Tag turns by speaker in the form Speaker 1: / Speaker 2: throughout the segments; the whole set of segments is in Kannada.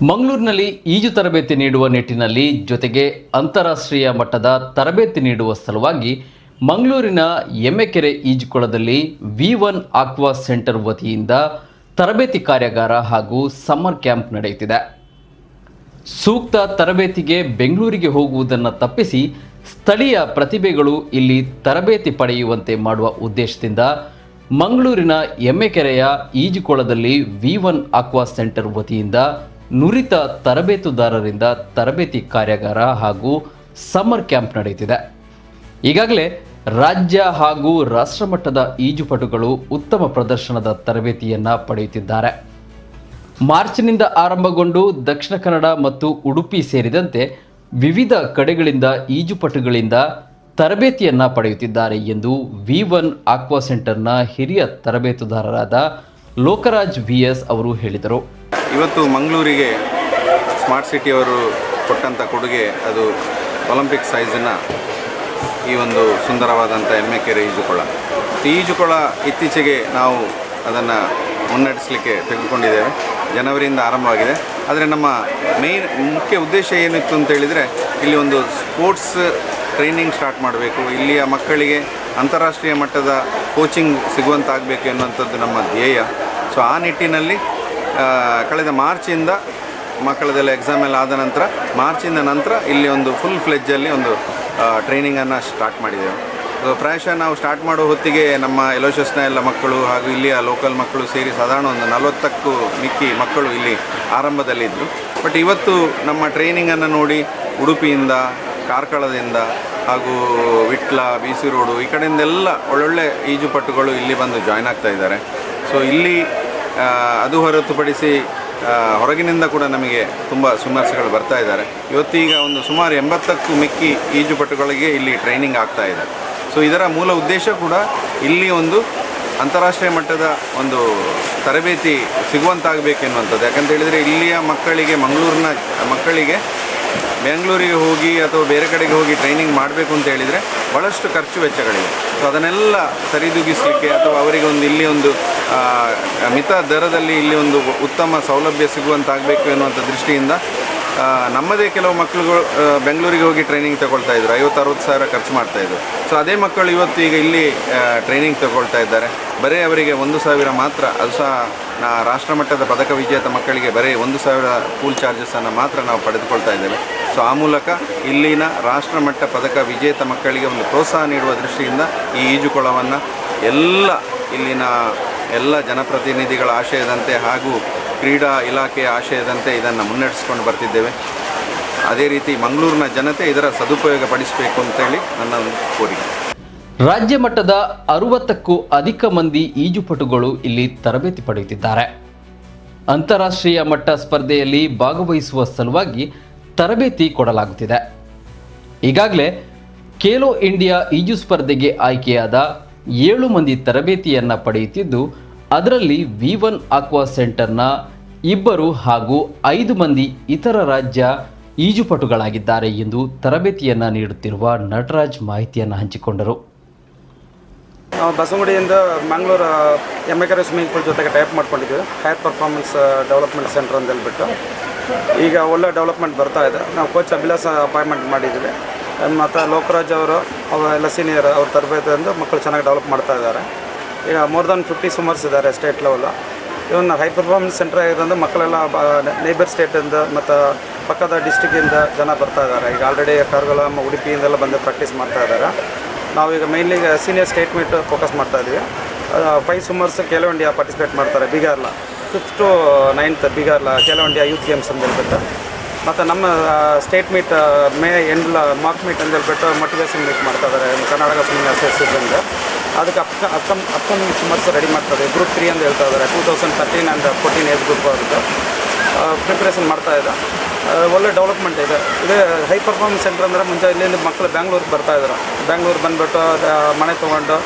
Speaker 1: ಮಂಗಳೂರಿನಲ್ಲಿ ಈಜು ತರಬೇತಿ ನೀಡುವ ನಿಟ್ಟಿನಲ್ಲಿ ಜೊತೆಗೆ ಅಂತಾರಾಷ್ಟ್ರೀಯ ಮಟ್ಟದ ತರಬೇತಿ ನೀಡುವ ಸಲುವಾಗಿ ಮಂಗಳೂರಿನ ಎಮ್ಮೆಕೆರೆ ಈಜುಕೊಳದಲ್ಲಿ ವಿ ಒನ್ ಆಕ್ವಾ ಸೆಂಟರ್ ವತಿಯಿಂದ ತರಬೇತಿ ಕಾರ್ಯಾಗಾರ ಹಾಗೂ ಸಮ್ಮರ್ ಕ್ಯಾಂಪ್ ನಡೆಯುತ್ತಿದೆ. ಸೂಕ್ತ ತರಬೇತಿಗೆ ಬೆಂಗಳೂರಿಗೆ ಹೋಗುವುದನ್ನು ತಪ್ಪಿಸಿ ಸ್ಥಳೀಯ ಪ್ರತಿಭೆಗಳು ಇಲ್ಲಿ ತರಬೇತಿ ಪಡೆಯುವಂತೆ ಮಾಡುವ ಉದ್ದೇಶದಿಂದ ಮಂಗಳೂರಿನ ಎಮ್ಮೆಕೆರೆಯ ಈಜುಕೊಳದಲ್ಲಿ ವಿ ಒನ್ ಆಕ್ವಾ ಸೆಂಟರ್ ವತಿಯಿಂದ ನುರಿತ ತರಬೇತುದಾರರಿಂದ ತರಬೇತಿ ಕಾರ್ಯಾಗಾರ ಹಾಗೂ ಸಮ್ಮರ್ ಕ್ಯಾಂಪ್ ನಡೆಯುತ್ತಿದೆ. ಈಗಾಗಲೇ ರಾಜ್ಯ ಹಾಗೂ ರಾಷ್ಟ್ರಮಟ್ಟದ ಈಜುಪಟುಗಳು ಉತ್ತಮ ಪ್ರದರ್ಶನದ ತರಬೇತಿಯನ್ನು ಪಡೆಯುತ್ತಿದ್ದಾರೆ. ಮಾರ್ಚ್ನಿಂದ ಆರಂಭಗೊಂಡು ದಕ್ಷಿಣ ಕನ್ನಡ ಮತ್ತು ಉಡುಪಿ ಸೇರಿದಂತೆ ವಿವಿಧ ಕಡೆಗಳಿಂದ ಈಜುಪಟುಗಳಿಂದ ತರಬೇತಿಯನ್ನ ಪಡೆಯುತ್ತಿದ್ದಾರೆ ಎಂದು ವಿ ಒನ್ ಆಕ್ವಾ ಸೆಂಟರ್ನ ಹಿರಿಯ ತರಬೇತುದಾರರಾದ ಲೋಕರಾಜ್ ವಿ ಎಸ್ ಅವರು ಹೇಳಿದರು.
Speaker 2: ಇವತ್ತು ಮಂಗಳೂರಿಗೆ ಸ್ಮಾರ್ಟ್ ಸಿಟಿಯವರು ಕೊಟ್ಟಂಥ ಕೊಡುಗೆ ಅದು ಒಲಿಂಪಿಕ್ ಸೈಜಿನ ಈ ಒಂದು ಸುಂದರವಾದಂಥ ಎಮ್ಮೆಕೆರೆ ಈಜುಕೊಳ. ಈಜುಕೊಳ ಇತ್ತೀಚೆಗೆ ನಾವು ಅದನ್ನು ಮುನ್ನಡೆಸಲಿಕ್ಕೆ ತೆಗೆದುಕೊಂಡಿದ್ದೇವೆ. ಜನವರಿಯಿಂದ ಆರಂಭವಾಗಿದೆ. ಆದರೆ ನಮ್ಮ ಮೇನ್ ಮುಖ್ಯ ಉದ್ದೇಶ ಏನಿತ್ತು ಅಂತ ಹೇಳಿದರೆ ಇಲ್ಲಿ ಒಂದು ಸ್ಪೋರ್ಟ್ಸ್ ಟ್ರೈನಿಂಗ್ ಸ್ಟಾರ್ಟ್ ಮಾಡಬೇಕು. ಇಲ್ಲಿಯ ಮಕ್ಕಳಿಗೆ ಅಂತಾರಾಷ್ಟ್ರೀಯ ಮಟ್ಟದ ಕೋಚಿಂಗ್ ಸಿಗುವಂತಾಗಬೇಕು ಎನ್ನುವಂಥದ್ದು ನಮ್ಮ ಧ್ಯೇಯ. ಸೊ ಆ ನಿಟ್ಟಿನಲ್ಲಿ ಕಳೆದ ಮಾರ್ಚಿಂದ ಮಕ್ಕಳದೆಲ್ಲ ಎಕ್ಸಾಮ್ ಎಲ್ಲ ಆದ ನಂತರ, ಮಾರ್ಚಿಂದ ನಂತರ ಇಲ್ಲಿ ಒಂದು ಫುಲ್ ಫ್ಲೆಜ್ಜಲ್ಲಿ ಒಂದು ಟ್ರೈನಿಂಗನ್ನು ಸ್ಟಾರ್ಟ್ ಮಾಡಿದ್ದೇವೆ ಸೊ ಪ್ರಾಯಶಃ ನಾವು ಸ್ಟಾರ್ಟ್ ಮಾಡೋ ಹೊತ್ತಿಗೆ ನಮ್ಮ ಎಲೋಶಸ್ನ ಎಲ್ಲ ಮಕ್ಕಳು ಹಾಗೂ ಇಲ್ಲಿಯ ಲೋಕಲ್ ಮಕ್ಕಳು ಸೇರಿ ಸಾಧಾರಣ ಒಂದು ನಲವತ್ತಕ್ಕೂ ಮಿಕ್ಕಿ ಮಕ್ಕಳು ಇಲ್ಲಿ ಆರಂಭದಲ್ಲಿದ್ದರು. ಬಟ್ ಇವತ್ತು ನಮ್ಮ ಟ್ರೈನಿಂಗನ್ನು ನೋಡಿ ಉಡುಪಿಯಿಂದ, ಕಾರ್ಕಳದಿಂದ ಹಾಗೂ ವಿಟ್ಲ, ಬಿ ಸಿ ರೋಡು ಈ ಕಡೆಯಿಂದೆಲ್ಲ ಒಳ್ಳೊಳ್ಳೆ ಈಜುಪಟುಗಳು ಇಲ್ಲಿ ಬಂದು ಜಾಯ್ನ್ ಆಗ್ತಾ ಇದ್ದಾರೆ. ಸೊ ಇಲ್ಲಿ ಅದು ಹೊರತುಪಡಿಸಿ ಹೊರಗಿನಿಂದ ಕೂಡ ನಮಗೆ ತುಂಬ ಸುಮಾರ್ಸುಗಳು ಬರ್ತಾ ಇದ್ದಾರೆ. ಇವತ್ತೀಗ ಒಂದು ಸುಮಾರು ಎಂಬತ್ತಕ್ಕೂ ಮಿಕ್ಕಿ ಈಜುಪಟುಗಳಿಗೆ ಇಲ್ಲಿ ಟ್ರೈನಿಂಗ್ ಆಗ್ತಾ ಇದೆ. ಸೊ ಇದರ ಮೂಲ ಉದ್ದೇಶ ಕೂಡ ಇಲ್ಲಿ ಒಂದು ಅಂತಾರಾಷ್ಟ್ರೀಯ ಮಟ್ಟದ ಒಂದು ತರಬೇತಿ ಸಿಗುವಂತಾಗಬೇಕೆನ್ನುವಂಥದ್ದು ಯಾಕಂತ ಹೇಳಿದರೆ ಇಲ್ಲಿಯ ಮಕ್ಕಳಿಗೆ, ಮಂಗಳೂರಿನ ಮಕ್ಕಳಿಗೆ ಬೆಂಗಳೂರಿಗೆ ಹೋಗಿ ಅಥವಾ ಬೇರೆ ಕಡೆಗೆ ಹೋಗಿ ಟ್ರೈನಿಂಗ್ ಮಾಡಬೇಕು ಅಂತ ಹೇಳಿದರೆ ಭಾಳಷ್ಟು ಖರ್ಚು ವೆಚ್ಚಗಳಿವೆ. ಸೊ ಅದನ್ನೆಲ್ಲ ಸರಿದೂಗಿಸಲಿಕ್ಕೆ ಅಥವಾ ಅವರಿಗೆ ಒಂದು ಇಲ್ಲಿ ಒಂದು ಮಿತ ದರದಲ್ಲಿ ಇಲ್ಲಿ ಒಂದು ಉತ್ತಮ ಸೌಲಭ್ಯ ಸಿಗುವಂತಾಗಬೇಕು ಎನ್ನುವಂಥ ದೃಷ್ಟಿಯಿಂದ ನಮ್ಮದೇ ಕೆಲವು ಮಕ್ಕಳುಗಳು ಬೆಂಗಳೂರಿಗೆ ಹೋಗಿ ಟ್ರೈನಿಂಗ್ ತಗೊಳ್ತಾ ಇದ್ರು. ಐವತ್ತು ಅರವತ್ತು ಸಾವಿರ ಖರ್ಚು ಮಾಡ್ತಾ ಇದ್ರು. ಸೊ ಅದೇ ಮಕ್ಕಳು ಇವತ್ತು ಈಗ ಇಲ್ಲಿ ಟ್ರೈನಿಂಗ್ ತಗೊಳ್ತಾ ಇದ್ದಾರೆ. ಬರೀ ಅವರಿಗೆ ಒಂದು ಸಾವಿರ ಮಾತ್ರ, ಅದು ಸಹ ನಾ ರಾಷ್ಟ್ರಮಟ್ಟದ ಪದಕ ವಿಜೇತ ಮಕ್ಕಳಿಗೆ ಬರೀ ಒಂದು ಸಾವಿರ ಪೂಲ್ ಚಾರ್ಜಸ್ಸನ್ನು ಮಾತ್ರ ನಾವು ಪಡೆದುಕೊಳ್ತಾ ಇದ್ದೇವೆ. ಸೊ ಆ ಮೂಲಕ ಇಲ್ಲಿನ ರಾಷ್ಟ್ರಮಟ್ಟ ಪದಕ ವಿಜೇತ ಮಕ್ಕಳಿಗೆ ಒಂದು ಪ್ರೋತ್ಸಾಹ ನೀಡುವ ದೃಷ್ಟಿಯಿಂದ ಈ ಈಜುಕೊಳವನ್ನು ಎಲ್ಲ ಇಲ್ಲಿನ ಎಲ್ಲ ಜನಪ್ರತಿನಿಧಿಗಳ ಆಶಯದಂತೆ ಹಾಗೂ ಕ್ರೀಡಾ ಇಲಾಖೆಯ ಆಶಯದಂತೆ ಇದನ್ನು ಮುನ್ನಡೆಸ್ಕೊಂಡು ಬರ್ತಿದ್ದೇವೆ. ಅದೇ ರೀತಿ ಮಂಗಳೂರಿನ ಜನತೆ ಇದರ ಸದುಪಯೋಗ ಪಡಿಸಬೇಕು ಅಂತೇಳಿ ನನ್ನ ಒಂದು ಕೋರಿಕೆ
Speaker 1: ರಾಜ್ಯ ಮಟ್ಟದ ಅರುವತ್ತಕ್ಕೂ ಅಧಿಕ ಮಂದಿ ಈಜುಪಟುಗಳು ಇಲ್ಲಿ ತರಬೇತಿ ಪಡೆಯುತ್ತಿದ್ದಾರೆ. ಅಂತಾರಾಷ್ಟ್ರೀಯ ಮಟ್ಟ ಸ್ಪರ್ಧೆಯಲ್ಲಿ ಭಾಗವಹಿಸುವ ಸಲುವಾಗಿ ತರಬೇತಿ ಕೊಡಲಾಗುತ್ತಿದೆ. ಈಗಾಗಲೇ ಖೇಲೋ ಇಂಡಿಯಾ ಈಜು ಸ್ಪರ್ಧೆಗೆ ಆಯ್ಕೆಯಾದ ಏಳು ಮಂದಿ ತರಬೇತಿಯನ್ನು ಪಡೆಯುತ್ತಿದ್ದು ಅದರಲ್ಲಿ ವಿ ಒನ್ ಆಕ್ವಾ ಸೆಂಟರ್ನ ಇಬ್ಬರು ಹಾಗೂ ಐದು ಮಂದಿ ಇತರ ರಾಜ್ಯ ಈಜುಪಟುಗಳಾಗಿದ್ದಾರೆ ಎಂದು ತರಬೇತಿಯನ್ನು ನೀಡುತ್ತಿರುವ ನಟರಾಜ್ ಮಾಹಿತಿಯನ್ನು ಹಂಚಿಕೊಂಡರು.
Speaker 3: ನಾವು ಬಸವಗುಡಿಯಿಂದ ಮಂಗಳೂರು ಎಕರೆ ಸ್ವಿಮ್ಮಿಂಗ್ ಪೂಲ್ ಜೊತೆಗೆ ಟೈಪ್ ಮಾಡ್ಕೊಂಡಿದ್ದೀವಿ. ಹೈರ್ ಪರ್ಫಾರ್ಮೆನ್ಸ್ ಡೆವಲಪ್ಮೆಂಟ್ ಸೆಂಟರ್ ಅಂತ ಹೇಳ್ಬಿಟ್ಟು. ಈಗ ಒಳ್ಳೆ ಡೆವಲಪ್ಮೆಂಟ್ ಬರ್ತಾ ಇದೆ. ನಾವು ಕೋಚ್ ಅಭಿಲಾಸ ಅಪಾಯಿಂಟ್ಮೆಂಟ್ ಮಾಡಿದ್ದೀವಿ. ಮತ್ತು ಲೋಕರಾಜ್ ಅವರು ಅವರೆಲ್ಲ ಸೀನಿಯರ್ ಅವ್ರ ತರಬೇತಿಯಿಂದ ಮಕ್ಕಳು ಚೆನ್ನಾಗಿ ಡೆವಲಪ್ ಮಾಡ್ತಾ ಇದ್ದಾರೆ. ಈಗ ಮೋರ್ ದನ್ ಫಿಫ್ಟಿ ಸುಮಾರ್ಸ್ ಇದ್ದಾರೆ ಸ್ಟೇಟ್ ಲೆವೆಲ್ ಇವನ್ನ ಹೈ ಪರ್ಫಾರ್ಮೆನ್ಸ್ ಸೆಂಟರ್ ಆಗಿರೋದ್ರಿಂದ ಮಕ್ಕಳೆಲ್ಲ ನೇಬರ್ ಸ್ಟೇಟಿಂದ ಮತ್ತು ಪಕ್ಕದ ಡಿಸ್ಟಿಕ್ಕಿಂದ ಜನ ಬರ್ತಾ ಇದ್ದಾರೆ ಈಗ ಆಲ್ರೆಡಿ ಕಾರ್ಗಲ ಉಡುಪಿಯಿಂದೆಲ್ಲ ಬಂದು ಪ್ರಾಕ್ಟೀಸ್ ಮಾಡ್ತಾ ಇದ್ದಾರೆ ನಾವೀಗ mainly senior state meet focus ಮಾಡ್ತಾ ಇದ್ದೀವಿ five swimmers Khelo India participate ಮಾಡ್ತಾರೆ ಬಿಗಾರ್ಲ ಫಿಫ್ತ್ ಟು ನೈನ್ತ್ ಬಿಗಾರ್ಲ ಖೇಲೋ ಇಂಡಿಯಾ ಯೂತ್ ಗೇಮ್ಸ್ ಅಂತ ಹೇಳ್ಬಿಟ್ಟು. ಮತ್ತು ನಮ್ಮ ಸ್ಟೇಟ್ ಮೀಟ್ ಮೇ ಎಂಡ್ಲ ಮಾರ್ಕ್ ಮೀಟ್ ಅಂತ ಹೇಳ್ಬಿಟ್ಟು ಮೋಟಿವೇಶನ್ ಮೀಟ್ ಮಾಡ್ತಾ ಇದ್ದಾರೆ ಕರ್ನಾಟಕ ಸ್ವಿಮ್ಮಿಂಗ್ ಅಸೋಸಿಯೇಷನ್ಗೆ ಅದಕ್ಕೆ up upcom, upcoming swimmers ready ಮಾಡ್ತಾರೆ. ಗ್ರೂಪ್ ತ್ರೀ ಅಂತ ಹೇಳ್ತಾ ಇದ್ದಾರೆ. Two thousand thirteen and fourteen age group ಅವ್ರದ್ದು. ಪ್ರಿಪ್ರೇಷನ್ ಮಾಡ್ತಾ ಇದೆ. ಒಳ್ಳೆ ಡೆವಲಪ್ಮೆಂಟ್ ಇದೆ. ಇದೇ ಹೈ ಪರ್ಫಾರ್ಮೆನ್ಸ್ ಸೆಂಟರ್ ಅಂದರೆ ಮುಂಚೆ ಇಲ್ಲಿಂದ ಮಕ್ಕಳು ಬ್ಯಾಂಗ್ಳೂರಿಗೆ ಬರ್ತಾ ಇದ್ದಾರೆ ಬ್ಯಾಂಗ್ಳೂರು ಬಂದುಬಿಟ್ಟು ಮನೆ ತೊಗೊಂಡು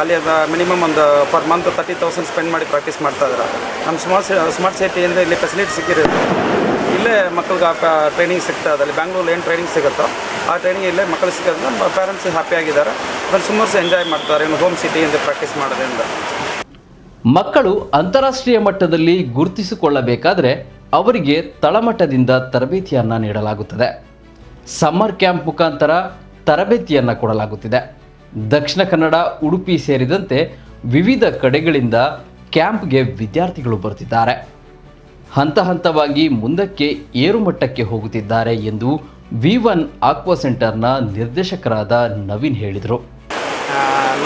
Speaker 3: ಅಲ್ಲಿ ಮಿನಿಮಮ್ ಒಂದು per month thirty thousand spend ಮಾಡಿ ಪ್ರಾಕ್ಟೀಸ್ ಮಾಡ್ತಾ ಇದ್ದಾರೆ ನಮ್ಮ ಸ್ಮಾರ್ಟ್ ಸ್ಮಾರ್ಟ್ ಸಿಟಿಯಿಂದ ಇಲ್ಲಿ ಫೆಸಿಲಿಟಿ ಸಿಕ್ಕಿರೋದು. ಇಲ್ಲೇ ಮಕ್ಕಳಿಗೆ ಟ್ರೈನಿಂಗ್ ಸಿಗ್ತಾ ಇದೆ. ಅಲ್ಲಿ ಬ್ಯಾಂಗ್ಳೂರಲ್ಲಿ ಏನು ಟ್ರೈನಿಂಗ್ ಸಿಗುತ್ತೋ ಆ ಟ್ರೈನಿಂಗ್ ಇಲ್ಲೇ ಮಕ್ಕಳು ಸಿಗೋದ್ರಿಂದ ಪೇರೆಂಟ್ಸ್ ಹ್ಯಾಪಿ ಆಗಿದ್ದಾರೆ. ಅಲ್ಲಿ ಸುಮಾರು ಎಂಜಾಯ್ ಮಾಡ್ತಾರೆ. ಏನು ಹೋಮ್ ಸಿಟಿಯಿಂದ ಪ್ರಾಕ್ಟೀಸ್ ಮಾಡೋದ್ರಿಂದ
Speaker 1: ಮಕ್ಕಳು ಅಂತಾರಾಷ್ಟ್ರೀಯ ಮಟ್ಟದಲ್ಲಿ ಗುರುತಿಸಿಕೊಳ್ಳಬೇಕಾದರೆ ಅವರಿಗೆ ತಳಮಟ್ಟದಿಂದ ತರಬೇತಿಯನ್ನು ನೀಡಲಾಗುತ್ತದೆ. ಸಮ್ಮರ್ ಕ್ಯಾಂಪ್ ಮುಖಾಂತರ ತರಬೇತಿಯನ್ನು ಕೊಡಲಾಗುತ್ತಿದೆ. ದಕ್ಷಿಣ ಕನ್ನಡ, ಉಡುಪಿ ಸೇರಿದಂತೆ ವಿವಿಧ ಕಡೆಗಳಿಂದ ಕ್ಯಾಂಪ್ಗೆ ವಿದ್ಯಾರ್ಥಿಗಳು ಬರುತ್ತಿದ್ದಾರೆ. ಹಂತ ಹಂತವಾಗಿ ಮುಂದಕ್ಕೆ ಏರುಮಟ್ಟಕ್ಕೆ ಹೋಗುತ್ತಿದ್ದಾರೆ ಎಂದು ವಿ ಒನ್ ಆಕ್ವಾ ಸೆಂಟರ್ನ ನಿರ್ದೇಶಕರಾದ ನವೀನ್ ಹೇಳಿದರು.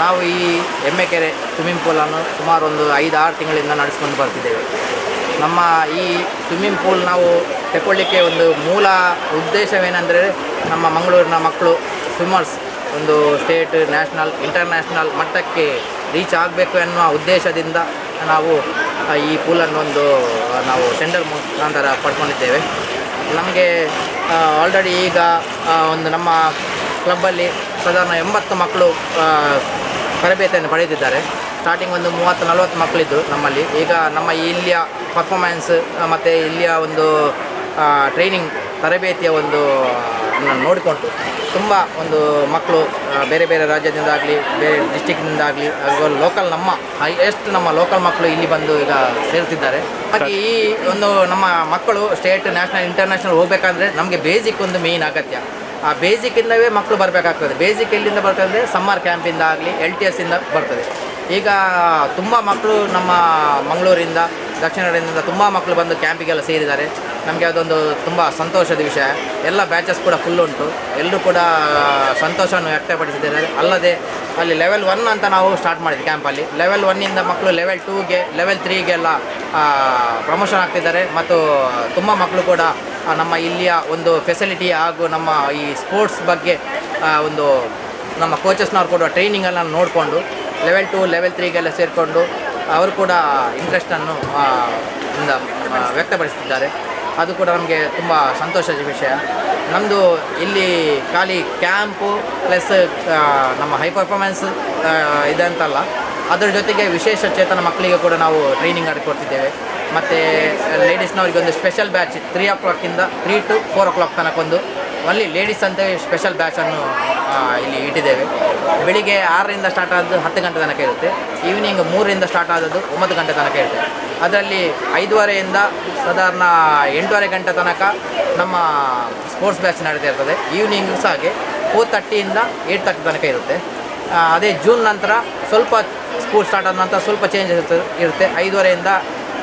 Speaker 4: ನಾವು ಈ ಎಮ್ಮೆಕೆರೆ ಸ್ವಿಮ್ಮಿಂಗ್ ಪೂಲನ್ನು ಸುಮಾರು ಒಂದು ಐದು ಆರು ತಿಂಗಳಿಂದ ನಡೆಸ್ಕೊಂಡು ಬರ್ತಿದ್ದೇವೆ. ನಮ್ಮ ಈ ಸ್ವಿಮ್ಮಿಂಗ್ ಪೂಲ್ ನಾವು ತಗೊಳ್ಳಿಕ್ಕೆ ಒಂದು ಮೂಲ ಉದ್ದೇಶವೇನೆಂದರೆ ನಮ್ಮ ಮಂಗಳೂರಿನ ಮಕ್ಕಳು ಸ್ವಿಮ್ಮರ್ಸ್ ಒಂದು ಸ್ಟೇಟ್ ನ್ಯಾಷನಲ್ ಇಂಟರ್ನ್ಯಾಷನಲ್ ಮಟ್ಟಕ್ಕೆ ರೀಚ್ ಆಗಬೇಕು ಎನ್ನುವ ಉದ್ದೇಶದಿಂದ ನಾವು ಈ ಪೂಲನ್ನು ಒಂದು ನಾವು ಟೆಂಡರ್ ಮುಖಾಂತರ ಪಡ್ಕೊಂಡಿದ್ದೇವೆ. ನಮಗೆ ಆಲ್ರೆಡಿ ಈಗ ಒಂದು ನಮ್ಮ ಕ್ಲಬ್ಬಲ್ಲಿ ಸಾಧಾರಣ ಎಂಬತ್ತು ಮಕ್ಕಳು ತರಬೇತಿಯನ್ನು ಪಡೆದಿದ್ದಾರೆ. ಸ್ಟಾರ್ಟಿಂಗ್ ಒಂದು ಮೂವತ್ತು, ನಲವತ್ತು ಮಕ್ಕಳಿದ್ದು ನಮ್ಮಲ್ಲಿ. ಈಗ ನಮ್ಮ ಇಲ್ಲಿಯ ಪರ್ಫಾರ್ಮೆನ್ಸ್ ಮತ್ತು ಇಲ್ಲಿಯ ಒಂದು ಟ್ರೈನಿಂಗ್ ತರಬೇತಿಯ ಒಂದು ನೋಡಿಕೊಂಡು ತುಂಬ ಒಂದು ಮಕ್ಕಳು ಬೇರೆ ಬೇರೆ ಬೇರೆ ಡಿಸ್ಟಿಕ್ನಿಂದ ಬೇರೆ ಅದು ಲೋಕಲ್ ನಮ್ಮ ಎಷ್ಟು ನಮ್ಮ ಲೋಕಲ್ ಮಕ್ಕಳು ಇಲ್ಲಿ ಬಂದು ಈಗ ಸೇರ್ತಿದ್ದಾರೆ. ಹಾಗೆ ಈ ಒಂದು ನಮ್ಮ ಮಕ್ಕಳು ಸ್ಟೇಟ್ ನ್ಯಾಷನಲ್ ಇಂಟರ್ನ್ಯಾಷನಲ್ ಹೋಗಬೇಕಂದ್ರೆ ನಮಗೆ ಬೇಸಿಕ್ ಒಂದು ಮೇಯ್ನ್ ಅಗತ್ಯ. ಆ ಬೇಸಿಕ್ಕಿಂದವೇ ಮಕ್ಕಳು ಬರಬೇಕಾಗ್ತದೆ. ಬೇಸಿಕ್ ಎಲ್ಲಿಂದ ಬರ್ತದೆ? ಸಮ್ಮರ್ ಕ್ಯಾಂಪಿಂದ ಆಗಲಿ ಎಲ್ ಟಿ ಎಸ್ಸಿಂದ ಬರ್ತದೆ. ಈಗ ತುಂಬ ಮಕ್ಕಳು ನಮ್ಮ ಮಂಗಳೂರಿಂದ, ದಕ್ಷಿಣ ಕನ್ನಡದಿಂದ ತುಂಬ ಮಕ್ಕಳು ಬಂದು ಕ್ಯಾಂಪಿಗೆಲ್ಲ ಸೇರಿದ್ದಾರೆ. ನಮಗೆ ಅದೊಂದು ತುಂಬ ಸಂತೋಷದ ವಿಷಯ. ಎಲ್ಲ ಬ್ಯಾಚಸ್ ಕೂಡ ಫುಲ್ ಉಂಟು. ಎಲ್ಲರೂ ಕೂಡ ಸಂತೋಷವನ್ನು ವ್ಯಕ್ತಪಡಿಸಿದ್ದಾರೆ. ಅಲ್ಲದೆ, ಅಲ್ಲಿ ಲೆವೆಲ್ ಒನ್ ಅಂತ ನಾವು ಸ್ಟಾರ್ಟ್ ಮಾಡಿದ್ವಿ ಕ್ಯಾಂಪಲ್ಲಿ ಲೆವೆಲ್ ಒನ್ನಿಂದ ಮಕ್ಕಳು ಲೆವೆಲ್ ಟೂಗೆ ಲೆವೆಲ್ ತ್ರೀಗೆಲ್ಲ ಪ್ರಮೋಷನ್ ಆಗ್ತಿದ್ದಾರೆ. ಮತ್ತು, ತುಂಬ ಮಕ್ಕಳು ಕೂಡ ನಮ್ಮ ಇಲ್ಲಿಯ ಒಂದು ಫೆಸಿಲಿಟಿ ಹಾಗೂ ನಮ್ಮ ಈ ಸ್ಪೋರ್ಟ್ಸ್ ಬಗ್ಗೆ ಒಂದು, ನಮ್ಮ ಕೋಚಸ್ನವ್ರು ಕೊಡುವ ಟ್ರೈನಿಂಗನ್ನು ನೋಡಿಕೊಂಡು ಲೆವೆಲ್ ಟು ಲೆವೆಲ್ ತ್ರೀಗೆಲ್ಲ ಸೇರಿಕೊಂಡು, ಅವರು ಕೂಡ ಇಂಟ್ರೆಸ್ಟನ್ನು ವ್ಯಕ್ತಪಡಿಸ್ತಿದ್ದಾರೆ. ಅದು ಕೂಡ ನಮಗೆ ತುಂಬ ಸಂತೋಷದ ವಿಷಯ. ನಮ್ಮದು ಇಲ್ಲಿ ಖಾಲಿ ಕ್ಯಾಂಪು ಪ್ಲಸ್ ನಮ್ಮ ಹೈ ಪರ್ಫಾರ್ಮೆನ್ಸ್ ಇದೆ ಅಂತಲ್ಲ. ಅದರ ಜೊತೆಗೆ ವಿಶೇಷ ಚೇತನ ಮಕ್ಕಳಿಗೆ ಕೂಡ ನಾವು ಟ್ರೈನಿಂಗ್ ಕೊಡ್ತಿದ್ದೇವೆ. ಮತ್ತು ಲೇಡೀಸ್ನವ್ರಿಗೆ ಒಂದು ಸ್ಪೆಷಲ್ ಬ್ಯಾಚ್ ತ್ರೀ ಓ ಕ್ಲಾಕಿಂದ three to four o'clock ತನಕ ಒಂದು ಅಲ್ಲಿ ಲೇಡೀಸ್ ಅಂತ ಸ್ಪೆಷಲ್ ಬ್ಯಾಚನ್ನು ಇಲ್ಲಿ ಇಟ್ಟಿದ್ದೇವೆ. ಬೆಳಿಗ್ಗೆ ಆರರಿಂದ ಸ್ಟಾರ್ಟ್ ಆದದ್ದು ಹತ್ತು ಗಂಟೆ ತನಕ ಇರುತ್ತೆ. ಈವ್ನಿಂಗ್ ಮೂರರಿಂದ ಸ್ಟಾರ್ಟ್ ಆದದ್ದು ಒಂಬತ್ತು ಗಂಟೆ ತನಕ ಇರುತ್ತೆ. ಅದರಲ್ಲಿ ಐದುವರೆಯಿಂದ ಸಾಧಾರಣ ಎಂಟೂವರೆ ಗಂಟೆ ತನಕ ನಮ್ಮ ಸ್ಪೋರ್ಟ್ಸ್ ಬ್ಯಾಚ್ ನಡೀತಾ ಇರ್ತದೆ. ಈವ್ನಿಂಗ್ ಸಹ ಹಾಗೆ ಫೋರ್ ತರ್ಟಿಯಿಂದ ಏಟ್ ತರ್ಟಿ ತನಕ ಇರುತ್ತೆ. ಅದೇ ಜೂನ್ ನಂತರ ಸ್ವಲ್ಪ ಸ್ಕೂಲ್ ಸ್ಟಾರ್ಟ್ ಆದ ನಂತರ ಸ್ವಲ್ಪ ಚೇಂಜಸ್ ಇರುತ್ತೆ. ಐದೂವರೆಯಿಂದ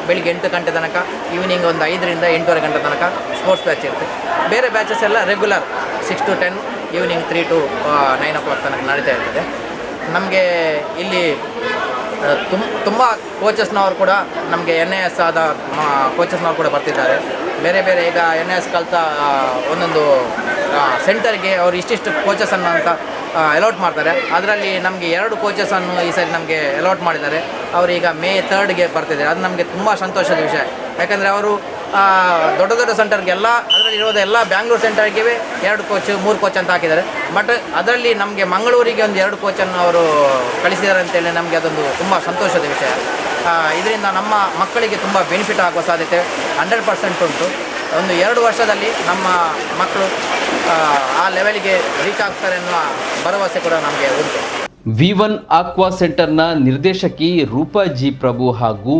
Speaker 4: ಬೆಳಿಗ್ಗೆ ಎಂಟು ಗಂಟೆ ತನಕ ಈವ್ನಿಂಗ್ ಒಂದು ಐದರಿಂದ ಎಂಟೂವರೆ ಗಂಟೆ ತನಕ ಸ್ಪೋರ್ಟ್ಸ್ ಬ್ಯಾಚ್ ಇರುತ್ತೆ. ಬೇರೆ ಬ್ಯಾಚಸ್ ಎಲ್ಲ regular six to ten evening three to nine o'clock ತನಕ ನಡೀತಾ ಇರ್ತದೆ. ನಮಗೆ ಇಲ್ಲಿ ತುಂಬ ತುಂಬ ಕೋಚಸ್ನವರು ಕೂಡ ನಮಗೆ ಎನ್ ಎ ಎಸ್ ಆದ ಕೋಚಸ್ನವರು ಕೂಡ ಬರ್ತಿದ್ದಾರೆ. ಬೇರೆ ಬೇರೆ ಈಗ ಎನ್ ಎಸ್ ಕಲಿತ ಒಂದೊಂದು ಸೆಂಟರ್ಗೆ ಅವರು ಇಷ್ಟಿಷ್ಟು ಕೋಚಸ್ ಅಂತ ಅಲೌಟ್ ಮಾಡ್ತಾರೆ. ಅದರಲ್ಲಿ ನಮಗೆ ಎರಡು ಕೋಚಸನ್ನು ಈ ಸರಿ ನಮಗೆ ಅಲಾಟ್ ಮಾಡಿದ್ದಾರೆ. ಅವರು ಈಗ ಮೇ ಥರ್ಡ್ಗೆ ಬರ್ತಿದ್ದಾರೆ. ಅದು ನಮಗೆ ತುಂಬ ಸಂತೋಷದ ವಿಷಯ. ಯಾಕಂದರೆ ಅವರು ದೊಡ್ಡ ದೊಡ್ಡ ಸೆಂಟರ್ಗೆಲ್ಲ ಅದರಲ್ಲಿ ಇರೋದು ಎಲ್ಲ ಬ್ಯಾಂಗ್ಳೂರು ಸೆಂಟರ್ಗೆ ಎರಡು ಕೋಚ್ ಮೂರು ಕೋಚ್ ಅಂತ ಹಾಕಿದ್ದಾರೆ. ಬಟ್ ಅದರಲ್ಲಿ ನಮಗೆ ಮಂಗಳೂರಿಗೆ ಒಂದು ಎರಡು ಕೋಚನ್ನು ಅವರು ಕಳಿಸಿದ್ದಾರೆ ಅಂತೇಳಿ ನಮಗೆ ಅದೊಂದು ತುಂಬ ಸಂತೋಷದ ವಿಷಯ. ಇದರಿಂದ ನಮ್ಮ ಮಕ್ಕಳಿಗೆ ತುಂಬ ಬೆನಿಫಿಟ್ ಆಗುವ ಸಾಧ್ಯತೆ ಹಂಡ್ರೆಡ್ ಪರ್ಸೆಂಟ್ ಉಂಟು. ಒಂದು ಎರಡು ವರ್ಷದಲ್ಲಿ ನಮ್ಮ ಮಕ್ಕಳು ಆ, ಲೆವೆಲ್ಗೆ ರೀಚ್ ಆಗ್ತಾರೆ ಅನ್ನುವ ಭರವಸೆ ಕೂಡ ನಮಗೆ ಉಂಟು.
Speaker 1: ವಿ ಒನ್ ಆಕ್ವಾ ಸೆಂಟರ್ನ ನಿರ್ದೇಶಕಿ ರೂಪಾ ಜಿ ಪ್ರಭು ಹಾಗೂ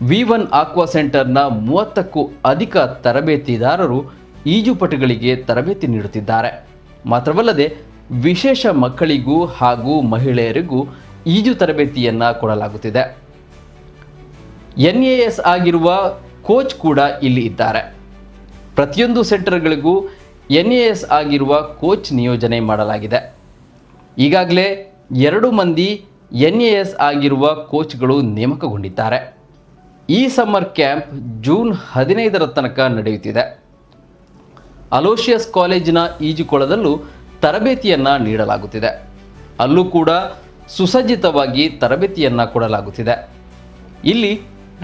Speaker 1: ವಿ ಒನ್ ಆಕ್ವಾ ಸೆಂಟರ್ನ ಮೂವತ್ತಕ್ಕೂ ಅಧಿಕ ತರಬೇತಿದಾರರು ಈಜುಪಟುಗಳಿಗೆ ತರಬೇತಿ ನೀಡುತ್ತಿದ್ದಾರೆ. ಮಾತ್ರವಲ್ಲದೆ, ವಿಶೇಷ ಮಕ್ಕಳಿಗೂ ಹಾಗೂ ಮಹಿಳೆಯರಿಗೂ ಈಜು ತರಬೇತಿಯನ್ನು ಕೊಡಲಾಗುತ್ತಿದೆ. ಎನ್ ಎ ಎಸ್ ಆಗಿರುವ ಕೋಚ್ ಕೂಡ ಇಲ್ಲಿ ಇದ್ದಾರೆ. ಪ್ರತಿಯೊಂದು ಸೆಂಟರ್ಗಳಿಗೂ ಎನ್ ಎ ಎಸ್ ಆಗಿರುವ ಕೋಚ್ ನಿಯೋಜನೆ ಮಾಡಲಾಗಿದೆ. ಈಗಾಗಲೇ ಎರಡು ಮಂದಿ ಎನ್ ಎ ಎಸ್ ಆಗಿರುವ ಕೋಚ್ಗಳು ನೇಮಕಗೊಂಡಿದ್ದಾರೆ. ಈ ಸಮ್ಮರ್ ಕ್ಯಾಂಪ್ ಜೂನ್ ಹದಿನೈದರ ತನಕ ನಡೆಯುತ್ತಿದೆ. ಅಲೋಷಿಯಸ್ ಕಾಲೇಜಿನ ಈಜುಕೊಳದಲ್ಲೂ ತರಬೇತಿಯನ್ನು ನೀಡಲಾಗುತ್ತಿದೆ. ಅಲ್ಲೂ ಕೂಡ ಸುಸಜ್ಜಿತವಾಗಿ ತರಬೇತಿಯನ್ನು ಕೊಡಲಾಗುತ್ತಿದೆ. ಇಲ್ಲಿ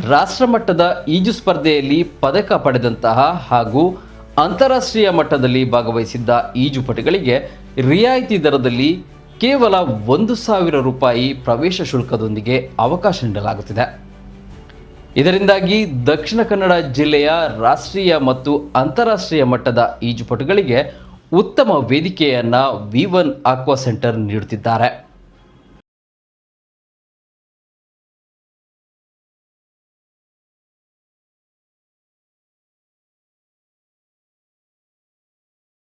Speaker 1: ರಾಷ್ಟ್ರಮಟ್ಟದ ಈಜು ಸ್ಪರ್ಧೆಯಲ್ಲಿ ಪದಕ ಪಡೆದಂತಹ ಹಾಗೂ ಅಂತಾರಾಷ್ಟ್ರೀಯ ಮಟ್ಟದಲ್ಲಿ ಭಾಗವಹಿಸಿದ್ದ ಈಜುಪಟುಗಳಿಗೆ ರಿಯಾಯಿತಿ ದರದಲ್ಲಿ ಕೇವಲ ಒಂದು ಸಾವಿರ ರೂಪಾಯಿ ಪ್ರವೇಶ ಶುಲ್ಕದೊಂದಿಗೆ ಅವಕಾಶ ನೀಡಲಾಗುತ್ತಿದೆ. ಇದರಿಂದಾಗಿ ದಕ್ಷಿಣ ಕನ್ನಡ ಜಿಲ್ಲೆಯ ರಾಷ್ಟ್ರೀಯ ಮತ್ತು ಅಂತಾರಾಷ್ಟ್ರೀಯ ಮಟ್ಟದ ಈಜುಪಟುಗಳಿಗೆ ಉತ್ತಮ ವೇದಿಕೆಯನ್ನು ವಿ ಒನ್ ಆಕ್ವಾ ಸೆಂಟರ್ ನೀಡುತ್ತಿದ್ದಾರೆ.